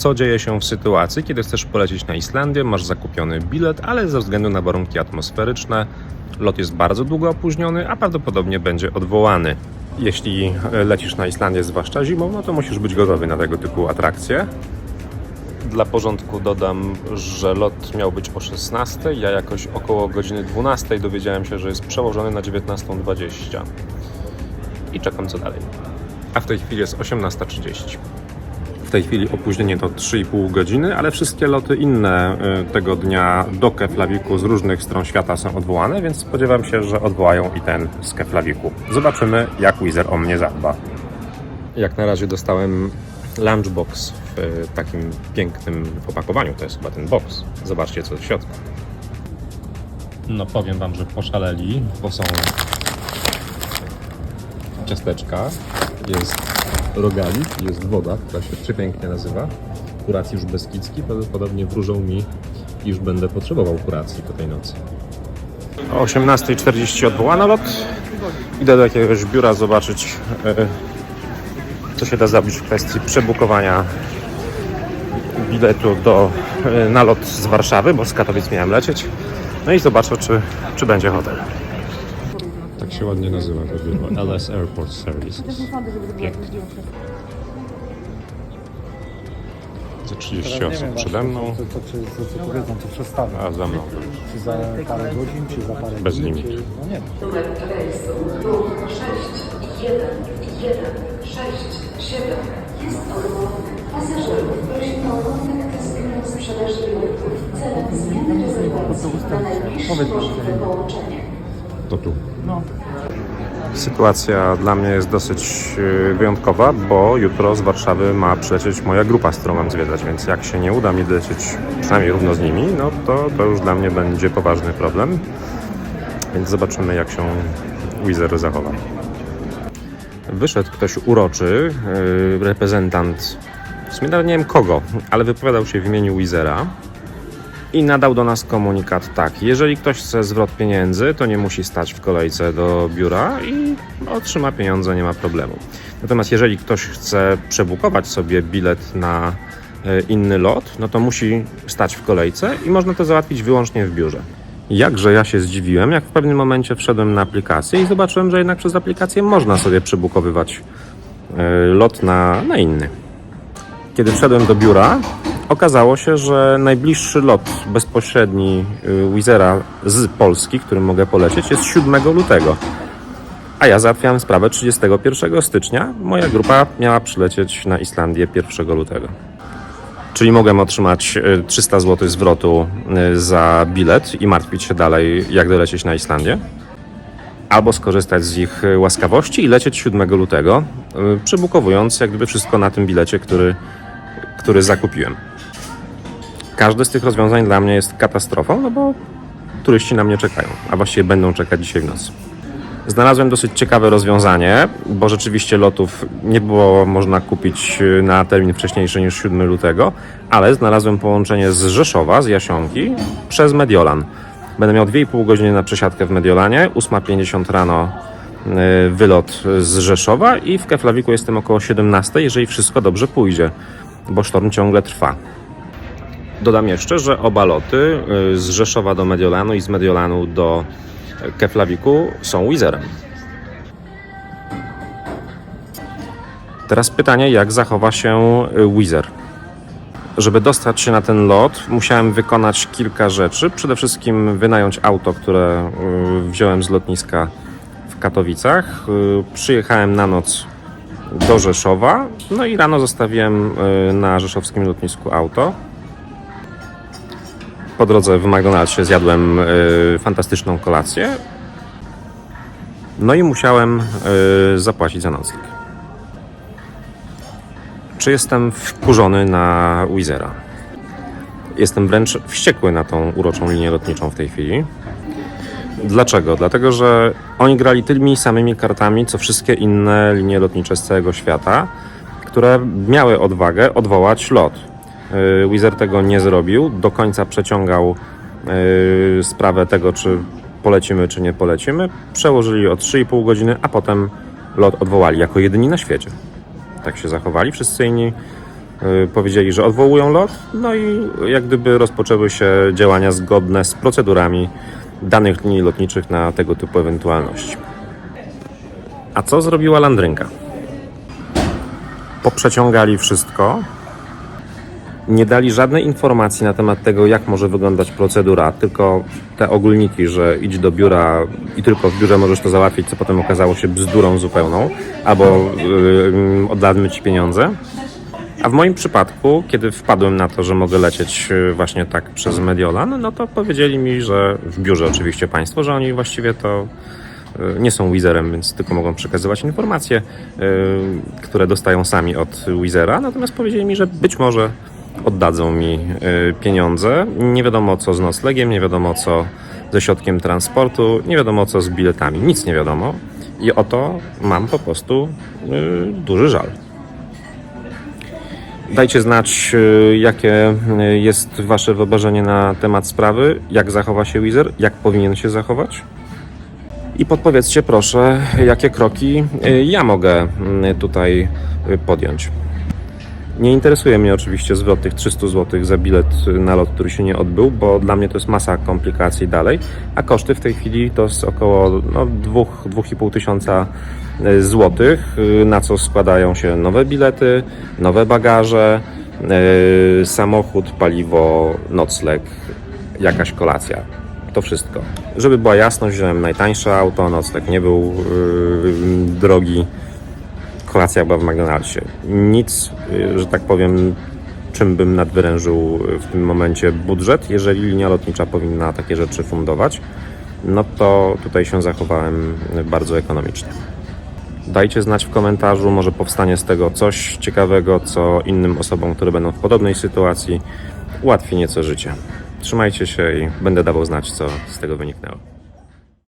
Co dzieje się w sytuacji, kiedy chcesz polecieć na Islandię, masz zakupiony bilet, ale ze względu na warunki atmosferyczne lot jest bardzo długo opóźniony, a prawdopodobnie będzie odwołany. Jeśli e, lecisz na Islandię, zwłaszcza zimą, no to musisz być gotowy na tego typu atrakcje. Dla porządku dodam, że lot miał być o 16. Ja jakoś około godziny 12 dowiedziałem się, że jest przełożony na 19.20. I czekam co dalej. A w tej chwili jest 18.30. W tej chwili opóźnienie to 3,5 godziny, ale wszystkie loty inne y, tego dnia do Keflawiku z różnych stron świata są odwołane, więc spodziewam się, że odwołają i ten z Keflawiku. Zobaczymy, jak Wizer o mnie zadba. Jak na razie dostałem lunchbox w y, takim pięknym opakowaniu. To jest chyba ten box. Zobaczcie, co w środku. No powiem Wam, że poszaleli, bo są ciasteczka, jest rogalik, jest woda, która się przepięknie nazywa. Kuracjusz Beskidzki, prawdopodobnie wróżą mi, iż będę potrzebował kuracji po tej nocy. O 18.40 odwołano lot. Idę do jakiegoś biura zobaczyć, e, co się da zrobić w kwestii przebukowania biletu do, e, na lot z Warszawy, bo z Katowic miałem lecieć. No i zobaczę, czy, czy będzie hotel. Tak się ładnie nazywa to biuro. LS Airport Services. Pięknie. Za 30 osób przede mną, To, to, czy, to, co powiedzą, to przestawię. a za mną Czy za parę godzin, czy za parę Bez dni, limitu. Czy, no nie wiem. Numer rejsu ruch 6, 1, 1, 6, 7 jest odwołany. Pasażerów prosimy o kontakt z biurem sprzedaży biletów celem zmiany rezerwacji na najbliższe możliwe połączenie. to tu. No. Sytuacja dla mnie jest dosyć yy, wyjątkowa, bo jutro z Warszawy ma przylecieć moja grupa, z którą mam zwiedzać, więc jak się nie uda mi dolecieć przynajmniej równo z nimi, no to, to już dla mnie będzie poważny problem. Więc zobaczymy, jak się Wizer zachowa. Wyszedł ktoś uroczy, yy, reprezentant, w sumie nie wiem kogo, ale wypowiadał się w imieniu Wizera i nadał do nas komunikat tak, jeżeli ktoś chce zwrot pieniędzy, to nie musi stać w kolejce do biura i otrzyma pieniądze, nie ma problemu. Natomiast jeżeli ktoś chce przebukować sobie bilet na e, inny lot, no to musi stać w kolejce i można to załatwić wyłącznie w biurze. Jakże ja się zdziwiłem, jak w pewnym momencie wszedłem na aplikację i zobaczyłem, że jednak przez aplikację można sobie przebukowywać e, lot na, na inny. Kiedy wszedłem do biura, okazało się, że najbliższy lot bezpośredni y, Wizera z Polski, którym mogę polecieć, jest 7 lutego. A ja załatwiałem sprawę 31 stycznia. Moja grupa miała przylecieć na Islandię 1 lutego. Czyli mogłem otrzymać y, 300 zł zwrotu y, za bilet i martwić się dalej, jak dolecieć na Islandię. Albo skorzystać z ich y, łaskawości i lecieć 7 lutego, y, przebukowując jak gdyby wszystko na tym bilecie, który, który zakupiłem. Każde z tych rozwiązań dla mnie jest katastrofą, no bo turyści na mnie czekają, a właściwie będą czekać dzisiaj w nocy. Znalazłem dosyć ciekawe rozwiązanie, bo rzeczywiście lotów nie było można kupić y, na termin wcześniejszy niż 7 lutego, ale znalazłem połączenie z Rzeszowa, z Jasionki, przez Mediolan. Będę miał 2,5 godziny na przesiadkę w Mediolanie, 8.50 rano y, wylot z Rzeszowa i w Keflawiku jestem około 17, jeżeli wszystko dobrze pójdzie, bo sztorm ciągle trwa. Dodam jeszcze, że oba loty y, z Rzeszowa do Mediolanu i z Mediolanu do Keflawiku są Wizerem. Teraz pytanie, jak zachowa się y, Wizer? Żeby dostać się na ten lot, musiałem wykonać kilka rzeczy. Przede wszystkim wynająć auto, które y, wziąłem z lotniska w Katowicach. Przyjechałem na noc do Rzeszowa, no i rano zostawiłem na rzeszowskim lotnisku auto. Po drodze w McDonald'sie zjadłem y, fantastyczną kolację. No i musiałem y, zapłacić za nocleg. Czy jestem wkurzony na Wizera? Jestem wręcz wściekły na tą uroczą linię lotniczą w tej chwili. Dlaczego? Dlatego, że oni grali tymi samymi kartami, co wszystkie inne linie lotnicze z całego świata, które miały odwagę odwołać lot. Yy, Wizer tego nie zrobił, do końca przeciągał yy, sprawę tego, czy polecimy, czy nie polecimy. Przełożyli o 3,5 godziny, a potem lot odwołali jako jedyni na świecie. Tak się zachowali. Wszyscy inni y, powiedzieli, że odwołują lot, no i jak gdyby rozpoczęły się działania zgodne z procedurami danych linii lotniczych na tego typu ewentualności. A co zrobiła Landrynka? Poprzeciągali wszystko, nie dali żadnej informacji na temat tego, jak może wyglądać procedura, tylko te ogólniki, że idź do biura i tylko w biurze możesz to załatwić, co potem okazało się bzdurą zupełną, albo yy, oddamy ci pieniądze. A w moim przypadku, kiedy wpadłem na to, że mogę lecieć yy, właśnie tak przez Mediolan, no to powiedzieli mi, że w biurze oczywiście państwo, że oni właściwie to yy, nie są Wizerem, więc tylko mogą przekazywać informacje, yy, które dostają sami od Wizera. Natomiast powiedzieli mi, że być może oddadzą mi y, pieniądze. Nie wiadomo co z noclegiem, nie wiadomo co ze środkiem transportu, nie wiadomo co z biletami, nic nie wiadomo. I o to mam po prostu y, duży żal. Dajcie znać, y, jakie jest Wasze wyobrażenie na temat sprawy, jak zachowa się Wizer, jak powinien się zachować. I podpowiedzcie proszę, jakie kroki ja mogę tutaj podjąć. Nie interesuje mnie oczywiście zwrot tych 300 zł za bilet na lot, który się nie odbył, bo dla mnie to jest masa komplikacji dalej, a koszty w tej chwili to jest około no, 2-2,5 tysiąca y, złotych, y, na co składają się nowe bilety, nowe bagaże, y, samochód, paliwo, nocleg, jakaś kolacja. To wszystko. Żeby była jasność, wziąłem najtańsze auto, nocleg nie był yy, drogi kolacja była w McDonald'sie. Nic, y, że tak powiem, czym bym nadwyrężył w tym momencie budżet. Jeżeli linia lotnicza powinna takie rzeczy fundować, no to tutaj się zachowałem bardzo ekonomicznie. Dajcie znać w komentarzu, może powstanie z tego coś ciekawego, co innym osobom, które będą w podobnej sytuacji, ułatwi nieco życie. Trzymajcie się i będę dawał znać, co z tego wyniknęło.